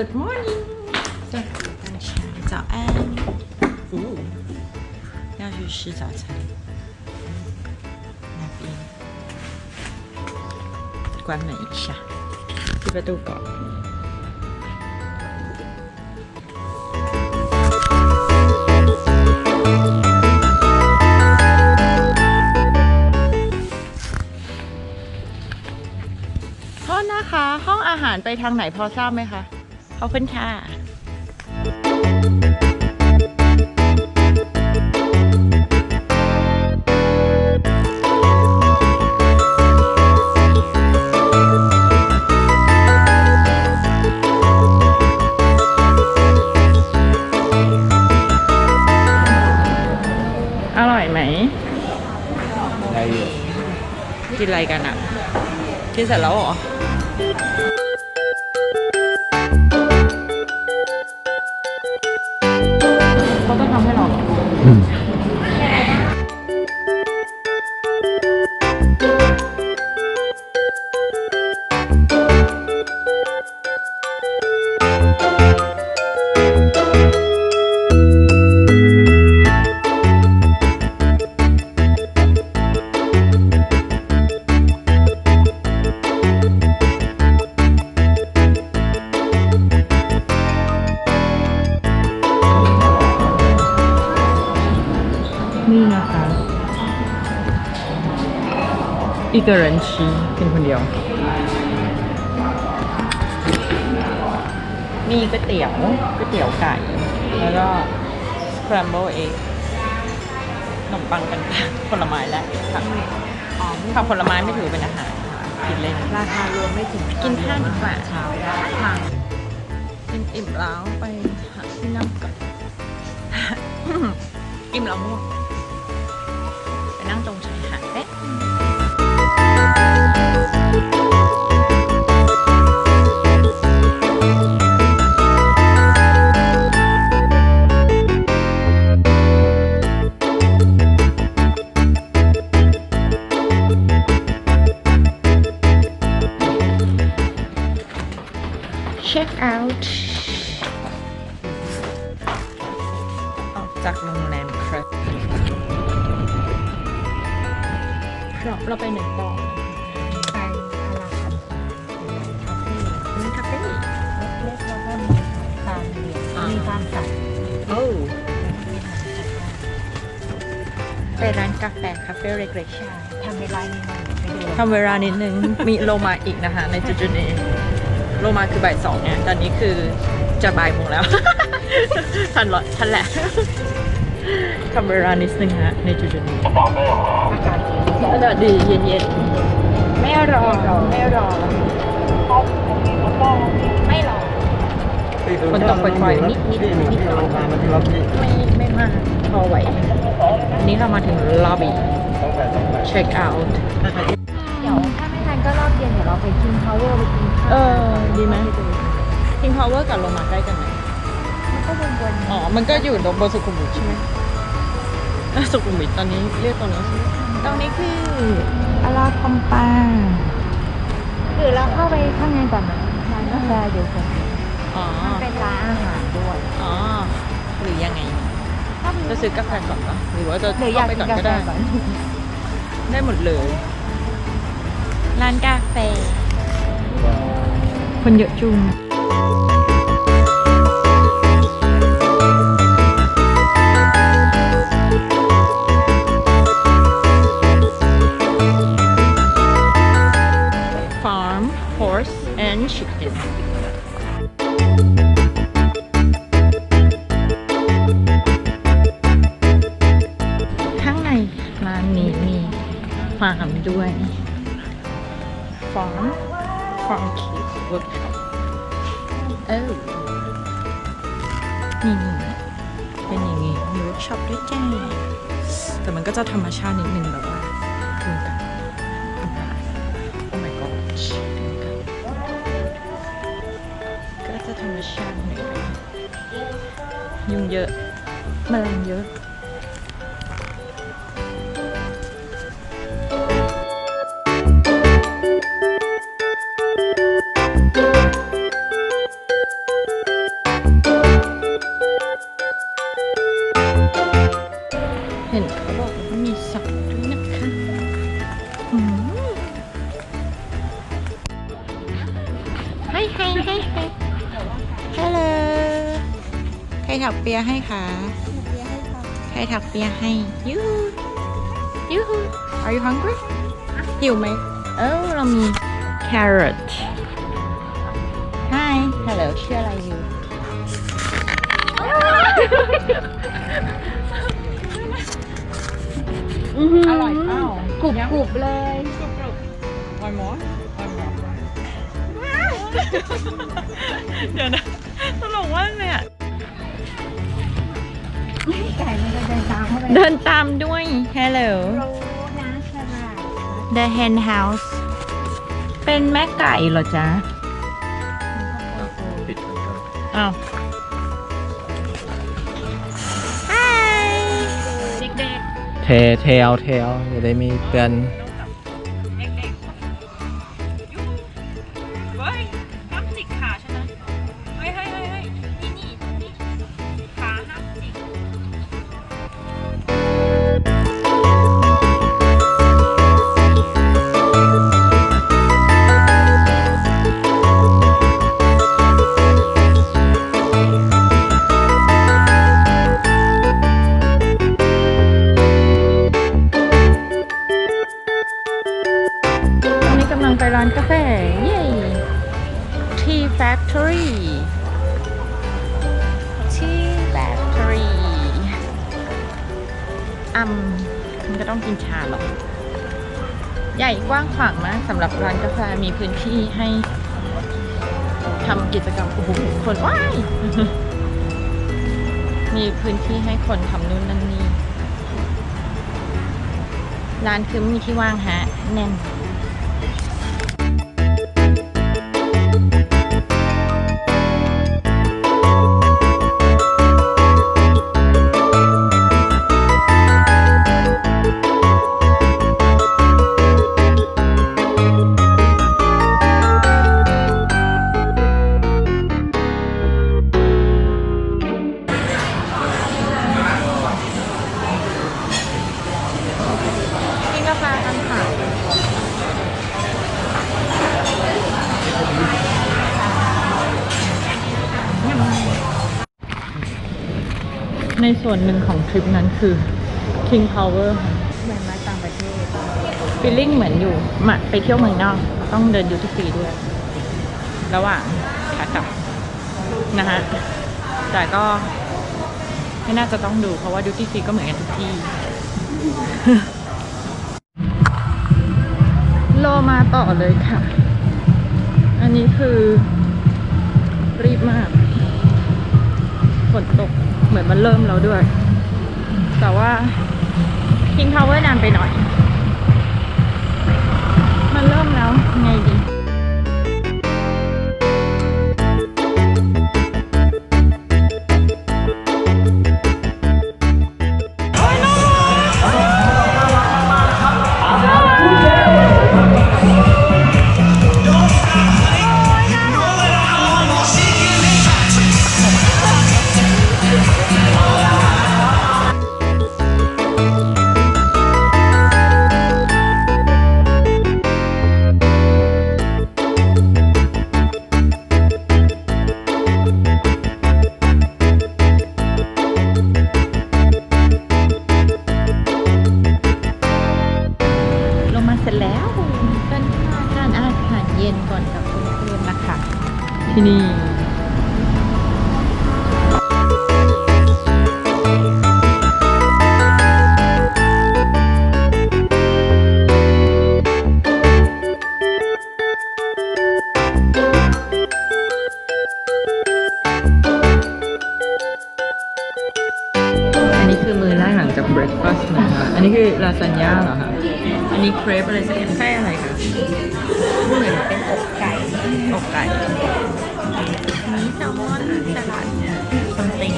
Good morning 在干啥？早安。哦，要去吃早餐。那边关门一下，这个都搞。โทษนะคะ ห้องอาหารไปทางไหนพอทราบไหมคะ ขอบคุณค่ะอร่อยไหมได้อยู่กินอะไรกันอะกินเสร็จแล้วเหรอ อีก人吃กินคนเดียว มีก๋วยเตี๋ยวก๋วยเตี๋ยวไก่ แล้วก็ scramble egg ขนมปังต่างๆผลไม้และผักผักผลไม้ไม่ถือเป็นอาหารค่ะกินเล่นราคารวมไม่ถึงกินข้าวดีกว่าเช้าได้ทางกินอิ่มแล้วไปหาที่นั่งก่อนอิ่มแล้วง่วง จากโรงแรมครับเราะเราไปไหนต่อไปพาราคันคาเฟ่มีคาเฟ่เล็กๆแล้วก็มีฟาร์มเลี้ยงมีมีฟาร์มสัตว์โอ้ไปร้านกาแฟคาเฟ่เล็กใช่ทำเวลานี้มันไปดูๆทำเวลานิดนึง มีโลมาอีกนะคะ ในจุดจุดๆนี้ โลมาคือบ่ายสองเนี่ย ตอนนี้คือจะบ่ายโมงแล้ว ทันเหรอทันแหละทำเวลานิดนึงฮะ ในจุดจุดๆนี้อากาศดีอากาศดีเย็นๆ ไม่รอไม่รอไม่รอคนตกปล่อยๆนิดๆที่หนึ่งที่เราพามาที่ล็อบบี้ไม่ไม่มากพอไหวอันนี้เรามาถึงล็อบบี้สองแปดสองแปดเช็คเอาท์เดี๋ยวถ้าไม่ทันก็รอบเย็นเดี๋ยวเราไปกินพาวเวอร์ไปกินข้าวเออ ดีไหมคิงพาวเวอร์กับโรมาใกล้กันไหม มันก็วนๆอ๋อ มันก็อยู่ตรงบนสุขุมวิทใช่ไหมเอ้ยสุขุมวิทตอนนี้เรียกตรงนี้ใช่ไหมตรงนี้คืออาราคอมปาหรือเราเข้าไปข้างในก่อนไหมร้านกาแฟเดี๋ยวผมอ๋อ มันเป็นร้านอาหารด้วยอ๋อ หรือยังไง ถ้ามีจะซื้อกาแฟก่อนปะหรือว่าจะหรืออยากไปกิก่อนนกาก็แฟได้ก่อนได้หมดเลย ร้านกาแฟ คนเยอะจุง เวิร์กช็ออนี่เป็นอย่างงี้มีเวิร์กช็อปด้วยจ้าแต่มันก็จะธรรมชาตินิดนึงแบบว่าดูกันโอ้ my god ก็จะธรรมชาติหน่อยยุงเยอะแมลงเยอะ สอนด้วยนะคะให้ให้ให้ให้ฮัลโหลใครถักเปียให้คะใครถักเปียให้ยูยู Are you hungry หิวไหมเออเรามี carrot Hi hello ชื่ออะไรอยู่ อร่อยเปล่า กรุบกรุบเลยอร่อยหมอเดี๋ยวนะตลกมากเลยอะ ไก่มันจะเดินตามเข้าไปเดินตามด้วย Hello รู้นะฉลาด The Hen House เป็นแม่ไก่เหรอจ๊ะ ปิดเหมือนกันอ้าว เทเทเอาเทเอาจะได้มีเตือน Factory Tea Factory อืมมันก็ต้องกินชาหรอก ใหญ่กว้างขวางมากสำหรับร้านกาแฟมีพื้นที่ให้ทำกิจกรรมโอ้โหคนว้ายมีพื้นที่ให้คนทำนู่นนั่นนี่ร้านคือไม่มีที่ว่างฮะ แน่น ในส่วนหนึ่งของทริปนั้นคือ King Power ค่ะเหมือนมาต่างประเทศฟีลลิ่งเหมือนอยู่มาไปเที่ยวเมืองนอก ต้องเดินยูทูฟรีด้วย ระหว่างขากลับนะฮะ แต่ก็ไม่น่าจะต้องดูเพราะว่าดูที่ฟรีก็เหมือนกันทุกที่ โลมาต่อเลยค่ะ อันนี้คือรีบมาก ฝนตก เหมือนมันเริ่มแล้วด้วย แต่ว่า King Power นานไปหน่อย ลาซานญ่าเหรอคะ อันนี้เครปอะไรสักอย่างไส้อะไรคะเหมือนเป็นอกไก่อกไก่ นี้แซลมอนสลัดซัมติง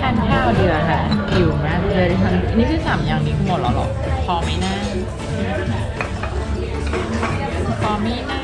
ทานข้าวเดือค่ะอยู่มากเลยทานนี่คือสามอย่างนี้คือหมดแล้วเหรอ พอไหมนะ พอไหมนะ